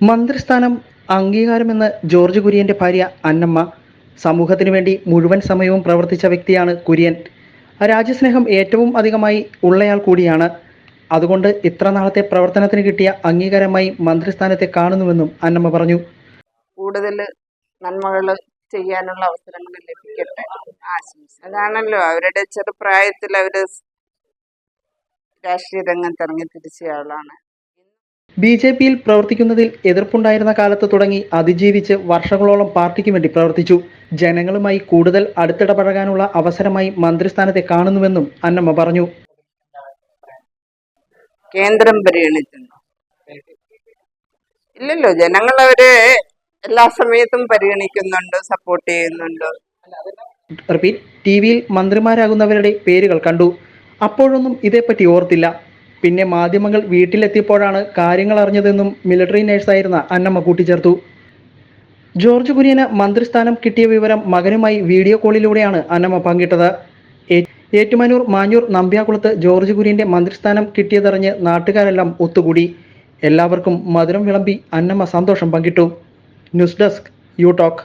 മന്ത്രിസ്ഥാനം അംഗീകാരമെന്ന് ജോർജ് കുര്യന്റെ ഭാര്യ അന്നമ്മ. സമൂഹത്തിനു വേണ്ടി മുഴുവൻ സമയവും പ്രവർത്തിച്ച വ്യക്തിയാണ് കുര്യൻ. രാജ്യസ്നേഹം ഏറ്റവും അധികമായി ഉള്ളയാൾ കൂടിയാണ്. അതുകൊണ്ട് ഇത്ര നാളത്തെ പ്രവർത്തനത്തിന് കിട്ടിയ അംഗീകാരമായി മന്ത്രിസ്ഥാനത്തെ കാണുന്നുവെന്നും അന്നമ്മ പറഞ്ഞു. കൂടുതൽ നന്മകൾ ചെയ്യാനുള്ള അവസരങ്ങൾ ലഭിക്കട്ടെ. അതാണല്ലോ അവരുടെ ചെറുപ്രായത്തിൽ അവർ രാഷ്ട്രീയ രംഗത്ത് ഇറങ്ങി തിരിച്ച ആളാണ്. ബി ജെ പിയിൽ പ്രവർത്തിക്കുന്നതിൽ എതിർപ്പുണ്ടായിരുന്ന കാലത്ത് തുടങ്ങി അതിജീവിച്ച് വർഷങ്ങളോളം പാർട്ടിക്ക് വേണ്ടി പ്രവർത്തിച്ചു. ജനങ്ങളുമായി കൂടുതൽ അടുത്തിടപഴകാനുള്ള അവസരമായി മന്ത്രിസ്ഥാനത്തെ കാണുന്നുവെന്നും അന്നമ്മ പറഞ്ഞു. കേന്ദ്രം പരിഗണിക്കുന്നു ഇല്ലല്ലോ ജനങ്ങൾ അവർ എല്ലാ സമയത്തും പരിഗണിക്കുന്നുണ്ട് സപ്പോർട്ട് ചെയ്യുന്നുണ്ട്. റിപ്പീറ്റ് ടി വിയിൽ മന്ത്രിമാരാകുന്നവരുടെ പേരുകൾ കണ്ടു. അപ്പോഴൊന്നും ഇതേപ്പറ്റി ഓർത്തില്ല. പിന്നെ മാധ്യമങ്ങൾ വീട്ടിലെത്തിയപ്പോഴാണ് കാര്യങ്ങൾ അറിഞ്ഞതെന്നും മിലിറ്ററി നേഴ്സായിരുന്ന അന്നമ്മ കൂട്ടിച്ചേർത്തു. ജോർജ് കുര്യന് മന്ത്രിസ്ഥാനം കിട്ടിയ വിവരം മകനുമായി വീഡിയോ കോളിലൂടെയാണ് അന്നമ്മ പങ്കിട്ടത്. ഏറ്റുമാനൂർ മാഞ്ഞൂർ നമ്പ്യാകുളത്ത് ജോർജ് കുര്യന്റെ മന്ത്രിസ്ഥാനം കിട്ടിയതറിഞ്ഞ് നാട്ടുകാരെല്ലാം ഒത്തുകൂടി. എല്ലാവർക്കും മധുരം വിളമ്പി അന്നമ്മ സന്തോഷം പങ്കിട്ടു. News desk you talk